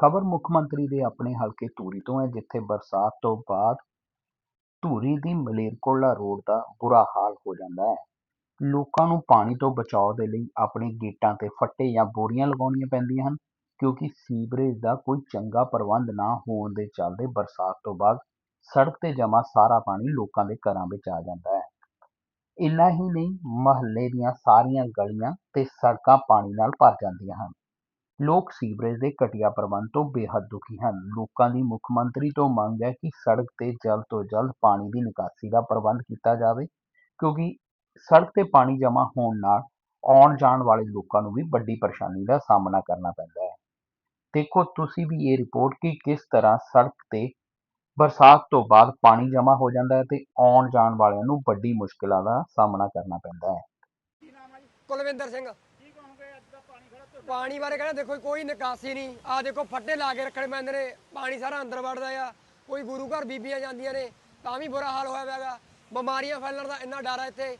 ਖਬਰ ਮੁੱਖ ਮੰਤਰੀ ਦੇ ਆਪਣੇ ਹਲਕੇ ਧੂਰੀ ਤੋਂ ਹੈ, ਜਿੱਥੇ ਬਰਸਾਤ ਤੋਂ ਬਾਅਦ ਧੂਰੀ ਦੀ ਮਲੇਰਕੋਲਾ ਰੋਡ ਦਾ ਬੁਰਾ ਹਾਲ ਹੋ ਜਾਂਦਾ ਹੈ। ਲੋਕਾਂ ਨੂੰ ਪਾਣੀ ਤੋਂ ਬਚਾਓ ਦੇ ਲਈ ਆਪਣੇ ਗੇਟਾਂ ਤੇ ਫੱਟੇ ਜਾਂ ਬੋਰੀਆਂ ਲਗਾਉਣੀਆਂ ਪੈਂਦੀਆਂ ਹਨ, ਕਿਉਂਕਿ ਸੀਵਰੇਜ ਦਾ ਕੋਈ ਚੰਗਾ ਪ੍ਰਬੰਧ ਨਾ ਹੋਣ ਦੇ ਚੱਲਦੇ ਬਰਸਾਤ ਤੋਂ ਬਾਅਦ ਸੜਕ ਤੇ ਜਮ੍ਹਾਂ ਸਾਰਾ ਪਾਣੀ ਲੋਕਾਂ ਦੇ ਘਰਾਂ ਵਿੱਚ ਆ ਜਾਂਦਾ ਹੈ। ਇੰਨਾ ਹੀ ਨਹੀਂ, ਮਹੱਲੇ ਦੀਆਂ ਸਾਰੀਆਂ ਗਲੀਆਂ ਤੇ ਸੜਕਾਂ ਪਾਣੀ ਨਾਲ ਭਰ ਜਾਂਦੀਆਂ ਹਨ। ਲੋਕ ਸੀਵਰੇਜ ਦੇ ਘਟੀਆ ਪ੍ਰਬੰਧ ਤੋਂ ਬੇਹੱਦ ਦੁਖੀ ਹਨ। ਲੋਕਾਂ ਦੀ ਮੁੱਖ ਮੰਤਰੀ ਤੋਂ ਮੰਗ ਹੈ ਕਿ ਸੜਕ ਤੇ ਜਲਦ ਤੋਂ ਜਲਦ ਪਾਣੀ ਦੀ ਨਿਕਾਸੀ ਦਾ ਪ੍ਰਬੰਧ ਕੀਤਾ ਜਾਵੇ, ਕਿਉਂਕਿ ਸੜਕ ਤੇ ਪਾਣੀ ਜਮ੍ਹਾਂ ਹੋਣ ਨਾਲ ਆਉਣ ਜਾਣ ਵਾਲੇ ਲੋਕਾਂ ਨੂੰ ਵੀ ਵੱਡੀ ਪਰੇਸ਼ਾਨੀ ਦਾ ਸਾਹਮਣਾ ਕਰਨਾ ਪੈਂਦਾ ਹੈ। ਦੇਖੋ, ਤੁਸੀਂ ਵੀ ਇਹ ਰਿਪੋਰਟ ਕਿ ਕਿਸ ਤਰ੍ਹਾਂ ਸੜਕ ਤੇ ਬਰਸਾਤ ਤੋਂ ਬਾਅਦ ਪਾਣੀ ਜਮ੍ਹਾਂ ਹੋ ਜਾਂਦਾ ਹੈ ਤੇ ਆਉਣ ਜਾਣ ਵਾਲਿਆਂ ਨੂੰ ਵੱਡੀ ਮੁਸ਼ਕਲਾਂ ਦਾ ਸਾਹਮਣਾ ਕਰਨਾ ਪੈਂਦਾ ਹੈ। ਕੁਲਵਿੰਦਰ ਸਿੰਘ। ਪਾਣੀ ਬਾਰੇ ਕਹਿੰਦੇ ਦੇਖੋ ਕੋਈ ਨਿਕਾਸੀ ਨਹੀਂ। ਆ ਦੇਖੋ, ਫੱਟੇ ਲਾ ਕੇ ਰੱਖਣੇ ਪੈਂਦੇ ਨੇ। ਪਾਣੀ ਸਾਰਾ ਅੰਦਰ ਵੜਦਾ ਆ। ਕੋਈ ਗੁਰੂ ਘਰ ਬੀਬੀਆਂ ਜਾਂਦੀਆਂ ਨੇ, ਤਾਂ ਵੀ ਬੁਰਾ ਹਾਲ ਹੋਇਆ ਪਿਆਗਾ ਬਿਮਾਰੀਆਂ ਫੈਲਣ ਦਾ ਇੰਨਾ ਡਰ ਆ ਇੱਥੇ।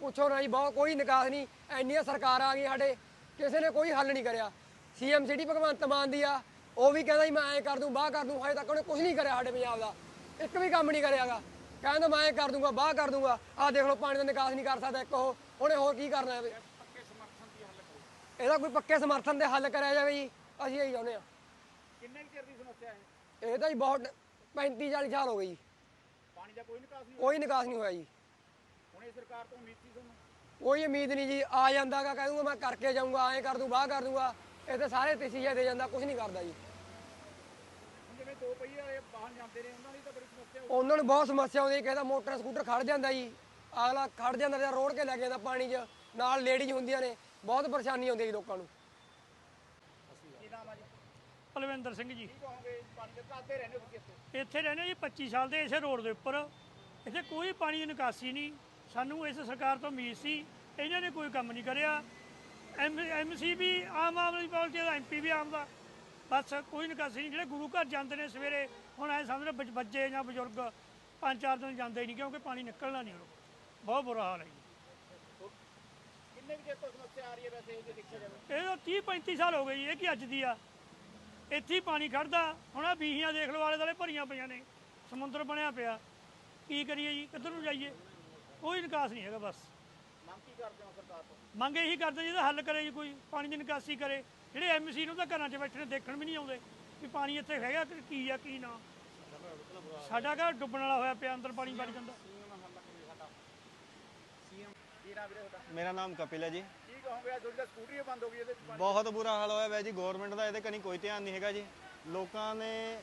ਪੁੱਛੋ ਨਾ ਜੀ, ਬਹੁਤ ਕੋਈ ਨਿਕਾਸ ਨਹੀਂ। ਇੰਨੀਆਂ ਸਰਕਾਰਾਂ ਆ ਗਈਆਂ ਸਾਡੇ। ਕਿਸੇ ਨੇ ਕੋਈ ਹੱਲ ਨਹੀਂ ਕਰਿਆ। ਸੀਐਮ ਸਿਟੀ ਭਗਵੰਤ ਮਾਨ ਦੀ ਆ। ਉਹ ਵੀ ਕਹਿੰਦਾ ਜੀ, ਮੈਂ ਐਂ ਕਰ ਦੂੰ, ਬਾਹ ਕਰ ਦੂੰ। ਹਜੇ ਤੱਕ ਉਹਨੇ ਕੁਝ ਨਹੀਂ ਕਰਿਆ ਸਾਡੇ ਪੰਜਾਬ ਦਾ। ਇੱਕ ਵੀ ਕੰਮ ਨਹੀਂ ਕਰਿਆਗਾ ਕਹਿੰਦਾ ਮੈਂ ਐਂ ਕਰ ਦੂੰਗਾ, ਬਾਹ ਕਰ ਦੂੰਗਾ। ਆਹ ਦੇਖ ਲਓ, ਪਾਣੀ ਦਾ ਨਿਕਾਸ ਨਹੀਂ ਕਰ ਸਕਦਾ ਇੱਕ ਉਹ। ਉਹਨੇ ਹੋਰ ਕੀ ਕਰਨਾ ਹੈ ਇਹਦਾ ਕੋਈ ਪੱਕੇ ਸਮਰਥਨ ਦੇ ਹੱਲ ਕਰਿਆ ਜਾਵੇ ਜੀ ਅਸੀਂ ਇਹੀ ਚਾਹੁੰਦੇ ਆ ਕਿੰਨੇ ਕੁ ਚਿਰ ਦੀ ਸਮੱਸਿਆ ਹੈ? ਇਹ ਤਾਂ ਜੀ ਬਹੁਤ 35 40 ਸਾਲ ਹੋ ਗਏ ਜੀ। ਪਾਣੀ ਦਾ ਕੋਈ ਨਿਕਾਸ ਨਹੀਂ ਕੋਈ ਨਿਕਾਸ ਨਹੀਂ ਹੋਇਆ ਜੀ। ਹੁਣ ਇਹ ਸਰਕਾਰ ਤੋਂ ਉਮੀਦ ਸੀ ਤੁਹਾਨੂੰ? ਕੋਈ ਉਮੀਦ ਨਹੀਂ ਜੀ ਆ ਜਾਂਦਾਗਾ ਕਹਿ ਦੂੰਗਾ ਮੈਂ ਕਰਕੇ ਜਾਊਂਗਾ ਐਂ ਕਰ ਦੂੰ ਬਾਹ ਕਰ ਦੂੰਗਾ। ਇਹ ਤੇ ਸਾਰੇ ਤਸੀਹੇ ਦੇ ਜਾਂਦਾ ਕੁਝ ਨਹੀਂ ਕਰਦਾ ਜੀ। ਹੁਣ ਜਿਵੇਂ ਦੋ ਪਹੀਏ ਵਾਲੇ ਵਾਹਨ ਜਾਂਦੇ ਨੇ ਉਹਨਾਂ ਦੀ ਤਾਂ ਬੜੀ ਸਮੱਸਿਆ ਹੋ ਉਹਨਾਂ ਨੂੰ ਬਹੁਤ ਸਮੱਸਿਆ ਆਉਂਦੀ ਕਿਸੇ ਦਾ ਮੋਟਰ ਸਕੂਟਰ ਖੜ ਜਾਂਦਾ ਜੀ ਅਗਲਾ ਖੜ ਜਾਂਦਾ ਜਾਂ ਰੋੜ ਕੇ ਲੈ ਕੇ ਜਾਂਦਾ ਪਾਣੀ 'ਚ ਨਾਲ ਲੇਡੀਜ਼ ਹੁੰਦੀਆਂ ਨੇ ਬਹੁਤ ਪਰੇਸ਼ਾਨੀ ਆਉਂਦੀ ਹੈ ਜੀ ਲੋਕਾਂ ਨੂੰ। ਕੀ ਨਾਮ ਆ ਜੀ? ਪਲਵਿੰਦਰ ਸਿੰਘ ਜੀ। ਕੀ ਕਹੋਗੇ? ਪਾਣੀ ਦੇ ਕਾਦੇ ਰਹਿੰਦੇ ਹੋ ਤੁਸੀਂ ਇੱਥੇ? ਇੱਥੇ ਰਹਿੰਦੇ ਜੀ 25 ਸਾਲ ਦੇ ਇਸੇ ਰੋਡ ਦੇ ਉੱਪਰ। ਇੱਥੇ ਕੋਈ ਪਾਣੀ ਦੀ ਨਿਕਾਸੀ ਨਹੀਂ। ਸਾਨੂੰ ਇਸ ਸਰਕਾਰ ਤੋਂ ਉਮੀਦ ਸੀ। ਇਹਨਾਂ ਨੇ ਕੋਈ ਕੰਮ ਨਹੀਂ ਕਰਿਆ। ਐਮ ਐਮਸੀ ਵੀ ਆਮ ਆਦਮੀ ਪਾਰਟੀ ਦਾ ਐਮਪੀ ਵੀ ਆਮ ਦਾ। ਬਸ ਕੋਈ ਨਿਕਾਸੀ ਨਹੀਂ। ਜਿਹੜੇ ਗੁਰੂ ਘਰ ਜਾਂਦੇ ਨੇ ਸਵੇਰੇ ਹੁਣ ਐ ਸਮਝ ਲਓ ਬੱਚ- ਜਾਂ ਬਜ਼ੁਰਗ ਪੰਜ ਚਾਰ ਦਿਨ ਜਾਂਦੇ ਹੀ ਨਹੀਂ ਕਿਉਂਕਿ ਪਾਣੀ ਨਿਕਲਣਾ ਨਹੀਂ ਉਰੋਂ। ਬਹੁਤ ਬੁਰਾ ਹਾਲ ਹੈ ਜੀ। ਕਿੰਨੇ ਕੁ ਚਿਰ ਤੋਂ ਸਮੱਸਿਆ ਆ ਰਹੀ ਹੈ ਵੈਸੇ ਇਹ ਜੇ ਦੇਖਿਆ ਜਾਵੇ ਇਹ ਤਾਂ 30 35 ਸਾਲ ਹੋ ਗਏ ਜੀ ਇਹ ਕੀ ਅੱਜ ਦੀ ਆ? ਇੱਥੇ ਹੀ ਪਾਣੀ ਖੜਦਾ ਹੁਣ ਆ ਬੀਹੀਆਂ ਦੇਖ ਲਓ ਆਲੇ ਦੁਆਲੇ ਭਰੀਆਂ ਪਈਆਂ ਨੇ ਸਮੁੰਦਰ ਬਣਿਆ ਪਿਆ। ਕੀ ਕਰੀਏ ਜੀ ਕਿੱਧਰ ਨੂੰ ਜਾਈਏ? ਕੋਈ ਨਿਕਾਸ ਨਹੀਂ ਹੈਗਾ ਬਸ। ਮੰਗ ਕੀ ਕਰਦੇ ਹੋ ਸਰਕਾਰ ਤੋਂ? ਮੰਗ ਇਹੀ ਕਰਦੇ ਜਿਹਦਾ ਹੱਲ ਕਰੇ ਜੀ ਕੋਈ ਪਾਣੀ ਦੀ ਨਿਕਾਸੀ ਕਰੇ। ਜਿਹੜੇ ਐਮਸੀ ਨੂੰ ਤਾਂ ਘਰਾਂ 'ਚ ਬੈਠੇ ਨੇ ਦੇਖਣ ਵੀ ਨਹੀਂ ਆਉਂਦੇ ਕਿ ਪਾਣੀ ਇੱਥੇ ਹੈਗਾ ਕਿ ਕੀ ਆ ਕੀ ਨਾ। ਸਾਡਾ ਘਰ ਡੁੱਬਣ ਵਾਲਾ ਹੋਇਆ ਪਿਆ ਅੰਦਰ ਪਾਣੀ ਵੜ ਜਾਂਦਾ। ਕੀ ਨਾਮ ਵੀਰੇ ਤੁਹਾਡਾ? ਮੇਰਾ ਨਾਮ ਕਪਿਲ ਹੈ ਜੀ। ਕੀ ਕਹੋਗੇ ਅੱਜ ਤੁਹਾਡੀ ਤਾਂ ਸਕੂਟਰੀ ਹੀ ਬੰਦ ਹੋ ਗਈ ਇਹਦੇ ਵਿੱਚ। ਬਹੁਤ ਬੁਰਾ ਹਾਲ ਹੋਇਆ ਵੈ ਜੀ ਗਵਰਨਮੈਂਟ ਦਾ ਇਹਦੇ ਕਨੀ ਕੋਈ ਧਿਆਨ ਨਹੀਂ ਹੈਗਾ ਜੀ। ਲੋਕਾਂ ਨੇ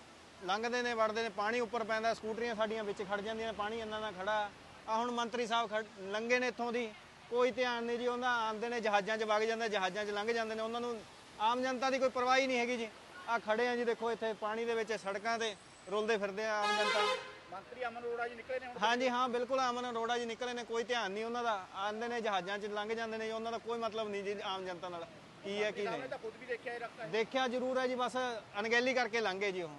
ਲੰਘਦੇ ਨੇ ਵੜਦੇ ਨੇ ਪਾਣੀ ਉੱਪਰ ਪੈਂਦਾ ਸਕੂਟਰੀਆਂ ਸਾਡੀਆਂ ਵਿੱਚ ਖੜ ਜਾਂਦੀਆਂ ਨੇ ਪਾਣੀ ਇੰਨਾ ਨਾ ਖੜਾ। ਆ ਹੁਣ ਮੰਤਰੀ ਸਾਹਿਬ ਲੰਘੇ ਨੇ ਇੱਥੋਂ ਦੀ। ਕੋਈ ਧਿਆਨ ਨਹੀਂ ਜੀ ਉਹਨਾਂ ਆਉਂਦੇ ਨੇ ਜਹਾਜ਼ਾਂ 'ਚ ਵਗ ਜਾਂਦੇ ਜਹਾਜ਼ਾਂ 'ਚ ਲੰਘ ਜਾਂਦੇ ਨੇ। ਉਹਨਾਂ ਨੂੰ ਆਮ ਜਨਤਾ ਦੀ ਕੋਈ ਪਰਵਾਹ ਹੀ ਨਹੀਂ ਹੈਗੀ ਜੀ। ਆ ਖੜੇ ਆ ਜੀ ਦੇਖੋ ਇੱਥੇ ਪਾਣੀ ਦੇ ਵਿੱਚ ਸੜਕਾਂ ਤੇ ਰੁਲਦੇ ਫਿਰਦੇ ਆ ਆਮ ਜਨਤਾ। ਮੰਤਰੀ ਅਮਨ ਅਰੋੜਾ ਜੀ ਨਿਕਲੇ ਨੇ ਹੁਣ? ਹਾਂਜੀ ਹਾਂ ਬਿਲਕੁਲ ਅਮਨ ਅਰੋੜਾ ਜੀ ਨਿਕਲੇ ਨੇ ਕੋਈ ਧਿਆਨ ਨਹੀਂ ਉਹਨਾਂ ਦਾ। ਆਉਂਦੇ ਨੇ ਜਹਾਜ਼ਾਂ 'ਚ ਲੰਘ ਜਾਂਦੇ ਨੇ ਉਹਨਾਂ ਦਾ ਕੋਈ ਮਤਲਬ ਨਹੀਂ ਜੀ ਆਮ ਜਨਤਾ ਨਾਲ ਕੀ ਹੈ ਕੀ ਨਹੀਂ। ਦੇਖਿਆ ਜ਼ਰੂਰ ਹੈ ਜੀ ਬਸ ਅਣਗਹਿਲੀ ਕਰਕੇ ਲੰਘੇ ਜੀ ਉਹ।